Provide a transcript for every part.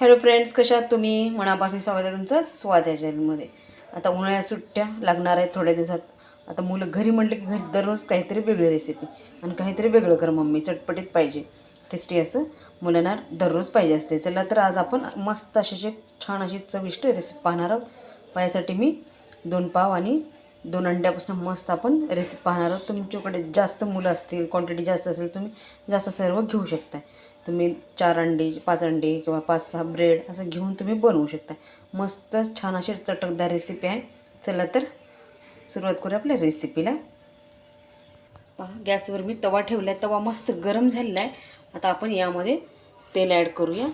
Hello friends कशा तुम्ही? मनापासून स्वागत आहे तुमचं स्वाद या चॅनलमध्ये आता उन्हाळ्या सुट्ट्या लागणार आहेत थोड्या दिवसात. आता मुलं घरी म्हटलं की घरी दररोज काहीतरी वेगळी रेसिपी आणि काहीतरी वेगळं कर मम्मी चटपटीत पाहिजे. टेस्टी असं मुलांना दररोज पाहिजे असते. चला तर आज आपण मस्त अशी छान अशी चविष्ट रेसिपी पाहणार आहोत. पायासाठी मी दोन पाव आणि दोन अंड्यापासून मस्त आपण रेसिपी पाहणार आहोत. तुमच्याकडे जास्त मुलं असतील क्वांटिटी जास्त असेल तुम्ही जास्त सर्व घेऊ शकता तुम्ही चार अंडे पाच अंडे किंवा पाच सहा ब्रेड असं घेऊन तुम्ही बनवू शकता मस्त छान अशी चटकदार रेसिपी आहे. चला तर सुरुवात करूया आपल्या रेसिपीला पहा गॅसवर मी तवा ठेवला आहे तवा मस्त गरम झालेला आहे आता आपण यामध्ये तेल ॲड करूया.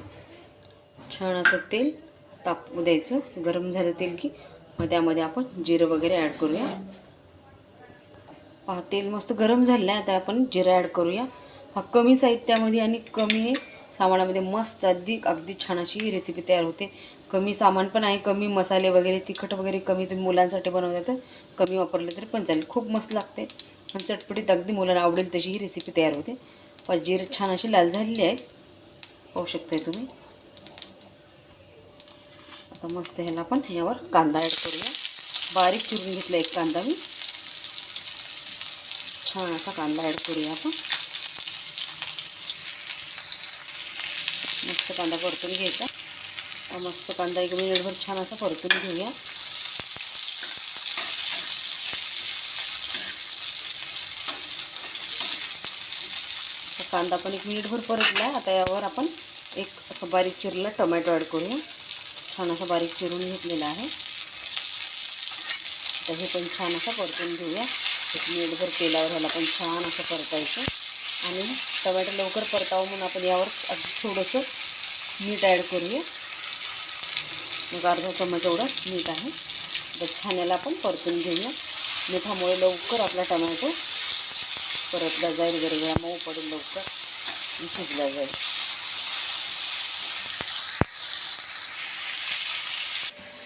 छान असं तेल तापू द्यायचं. गरम झालं तेल की मग त्यामध्ये आपण जिरं वगैरे ॲड करूया. पहा तेल मस्त गरम झालेलं आहे आता आपण जिरं ॲड करूया. हा कमी साहित्यामध्ये आणि कमी सामानामध्ये मस्त अगदी अगदी छान अशी ही रेसिपी तयार होते. कमी सामान पण आहे कमी मसाले वगैरे तिखट वगैरे कमी तुम्ही मुलांसाठी बनवता तर कमी वापरले तरी पण चालेल. खूप मस्त लागते आणि चटपटीत अगदी मुलांना आवडेल तशी ही रेसिपी तयार होते. पण छान अशी लाल झालेली आहे. पाहू शकताय तुम्ही. आता मस्त ह्याला आपण ह्यावर कांदा ॲड करूया. बारीक चिरून घेतला एक कांदा मी. छान असा कांदा ॲड करूया आपण. मस्त कांदा परतून घ्यायचा. मस्त कांदा एक मिनिटभर छान असा परतून घेऊया. कांदा पण एक मिनिटभर परतला. आता यावर आपण एक असं बारीक चिरलेला टोमॅटो ॲड करूया. छान असा बारीक चिरून घेतलेला आहे. तर हे पण छान असं परतून घेऊया. एक मिनिटभर तेलावर ह्याला पण छान असं परतायचं. आणि टोमॅटो लवकर परतावं म्हणून आपण यावर अगदी थोडंसं मीठ ॲड करूया. मग अर्धा चमच एवढं मीठ आहे. तर छान याला आपण परतून घेऊया. मिठामुळे लवकर आपला टमॅटो परतला जाईल गरगरा मऊ पडेल लवकर. शिजला जाईल.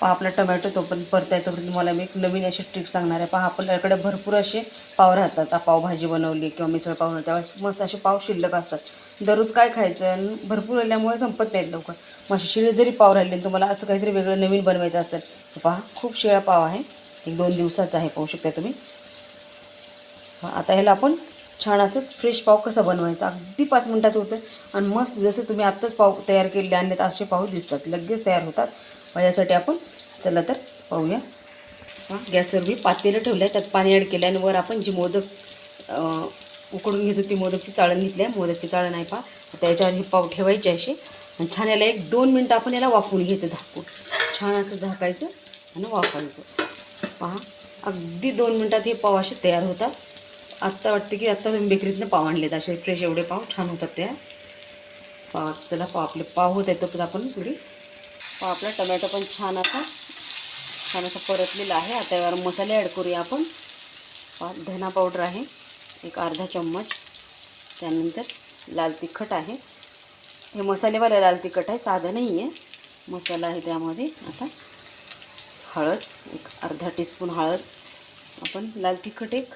पहा आपला टमॅटो तो पण परताय तोपर्यंत तुम्हाला मी एक नवीन अशी ट्रिक सांगणार आहे. पहा आपल्याकडे भरपूर असे पाव राहतात. आता पावभाजी बनवली किंवा मिसळ पाव त्यावेळेस मस्त असे पाव शिल्लक असतात. दररोज काय खायचं? आणि भरपूर राहिल्यामुळे संपत नाहीत लवकर. मग शिळे जरी पाव राहिले तुम्हाला असं काहीतरी वेगळं नवीन बनवायचं असेल तर पहा खूप शिळा पाव आहे. एक दोन दिवसाचा आहे पाहू शकता तुम्ही. आता ह्याला आपण छान असं फ्रेश पाव कसा बनवायचा? अगदी पाच मिनटात होतं आणि मस्त जसं तुम्ही आत्ताच पाव तयार केले आणलेत असे पाव दिसतात. लगेच तयार होतात. मग यासाठी आपण चला तर पाहूया. हां गॅसवर मी पातेलं ठेवलं आहे त्यात पाणी ॲड केलं आणि वर आपण जी मोदक उकडून घेतो ती मोदकची चाळण घेतली. आहे मोदकची चाळण आहे पहा. आता याच्यावर हे पाव ठेवायचे असे. आणि छान याला एक दोन मिनटं आपण याला वाफवून घ्यायचं झाकून. छान असं झाकायचं आणि वाफायचं पहा. अगदी दोन मिनटात हे पाव असे तयार होतात. आत्ता वाटतं की आत्ता तुम्ही बेकरीतनं पाव आणलेत. असे फ्रेश एवढे पाव छान होतात त्या. पाव चला पाव आपले पाव होत आहेत तर आपण थोडी पाव आपला टमॅटो पण छान असा छान असा परतलेला आहे. आता यावर मसाले ॲड करूया आपण. धना पावडर आहे. एक अर्धा चम्मच. त्यानंतर लाल तिखट आहे. हे मसालेवालं लाल तिखट आहे साधं नाही आहे मसाला आहे त्यामध्ये. आता हळद एक अर्धा टीस्पून हळद. आपण लाल तिखट एक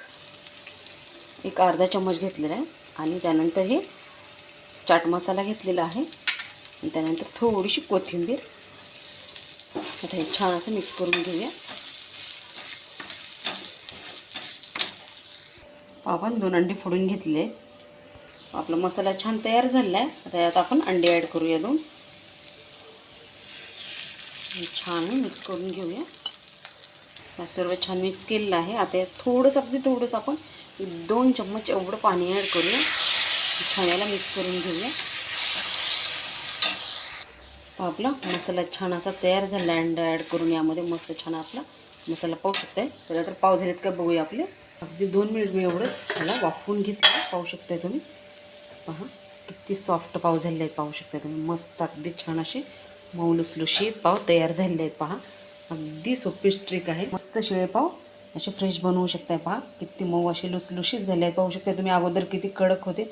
एक अर्धा चम्मच घेतलेला आहे. आणि त्यानंतर हे चाट मसाला घेतलेला आहे. आणि त्यानंतर थोडीशी कोथिंबीर. आता हे छान असं मिक्स करून घेऊया. आपण दोन अंडे फोडून घेतले. आपला मसाला छान तयार झाला आहे आता यात आपण अंडे ॲड करूया दोन. छान मिक्स करून घेऊया. हा सर्व छान मिक्स केलेलं आहे. आता यात थोडंसं अगदी थोडंसं आपण दोन चम्मच एवढं पाणी ॲड करूया. छान याला मिक्स करून घेऊया. आपला मसाला छान असा तयार झाला अंडा ॲड करून यामध्ये मस्त छान आपला मसाला पाहू शकताय चला तर पाव झालेत का बघूया आपले. अगदी दोन मिनिट मी एवढंच ह्याला वाफवून घेतलं. पाहू शकताय तुम्ही? पहा किती सॉफ्ट पाव झाले आहेत पाहू शकताय तुम्ही. मस्त अगदी छान असे मऊ लुसलुशीत पाव तयार झालेले आहेत पहा. अगदी सोपी ट्रिक आहे. मस्त शिळे पाव असे फ्रेश बनवू शकताय पहा. किती मऊ असे लुसलुशीत झाले आहेत पाहू शकताय तुम्ही. अगोदर किती कडक होते.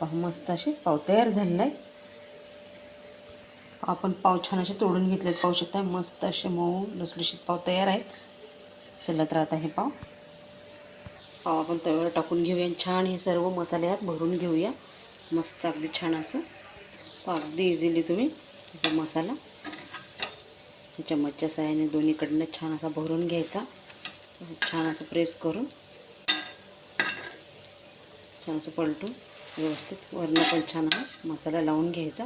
पहा मस्त असे पाव तयार झालेला आहे आपण पाव छान असे तोडून घेतलेत पाहू शकताय. मस्त असे मऊ लुसलुशीत पाव तयार आहेत. चला तर आता हे पाव. आपण तव्यावर टाकून घेऊया. आणि छान हे सर्व मसाले यात भरून घेऊया. मस्त अगदी छान असं. अगदी इझिली तुम्ही असा मसाला. चम्मचच्या साह्याने दोन्हीकडनं छान असा भरून घ्यायचा. छान असं प्रेस करून. छान असं पलटून व्यवस्थित वरणं पण छान हा मसाला लावून घ्यायचा.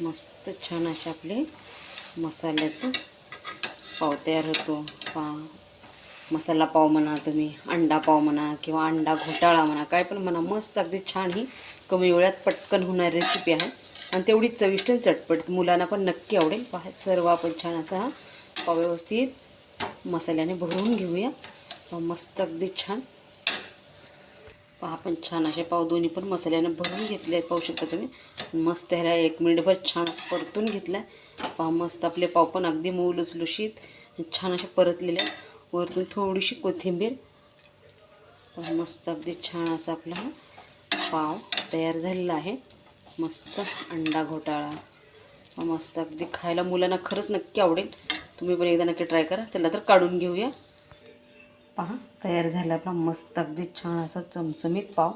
मस्त छान असे आपले मसाल्याचं पाव तयार होतो. पा मसाला पाव म्हणा तुम्ही अंडा पाव म्हणा किंवा अंडा घोटाळा म्हणा काय पण म्हणा मस्त अगदी छान ही कमी वेळात पटकन होणारी रेसिपी आहे. आणि तेवढी चविष्ट चटपट मुलांना पण नक्की आवडेल. पहा सर्व आपण छान असा हा पाव व्यवस्थित मसाल्याने भरून घेऊया. मस्त अगदी छान. पहा आपण छान असे पाव दोन्ही पण मसाल्यानं भरून घेतले आहेत पाहू शकता तुम्ही. मस्त ह्याला एक मिनिटभर छान असं परतून घेतलं आहे पहा मस्त आपले पाव पण अगदी मऊ लुसलुशीत छान असे परतलेले. आहेत वरतून थोडीशी कोथिंबीर. मस्त अगदी छान असा आपला हा पाव तयार झालेला आहे. मस्त अंडा घोटाळा. मस्त अगदी खायला मुलांना खरंच नक्की आवडेल. तुम्ही पण एकदा नक्की ट्राय करा. चला तर काढून घेऊया. पहा तयार झाला आपला मस्त अगदी छान असा चमचमीत पाव.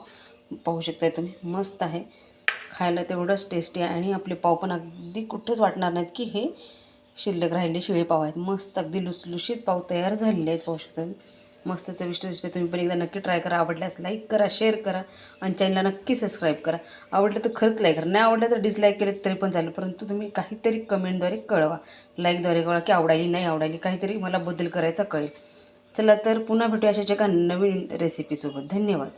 पाहू शकताय तुम्ही मस्त आहे. खायला तेवढंच टेस्टी आहे आणि आपले पाव पण अगदी कुठंच वाटणार नाहीत की हे शिल्लक राहिलेले शिळे पाव आहेत. मस्त अगदी लुसलुशीत पाव तयार झालेले आहेत पाहू शकता मस्त चविष्ट रेसिपी तुम्ही पण एकदा नक्की ट्राय करा. आवडल्यास लाईक करा शेअर करा आणि चॅनलला नक्की सबस्क्राईब करा. आवडलं तर खरंच लाईक करा. नाही आवडलं तर डिसलाईक केले तरी पण चालेल. परंतु तुम्ही काहीतरी कमेंटद्वारे कळवा. लाईकद्वारे कळवा की आवडायली नाही आवडायली. काहीतरी मला बदल करायचा कळेल. चला तर पुन्हा भेटूया अशाच्या एका नवीन रेसिपीसोबत धन्यवाद.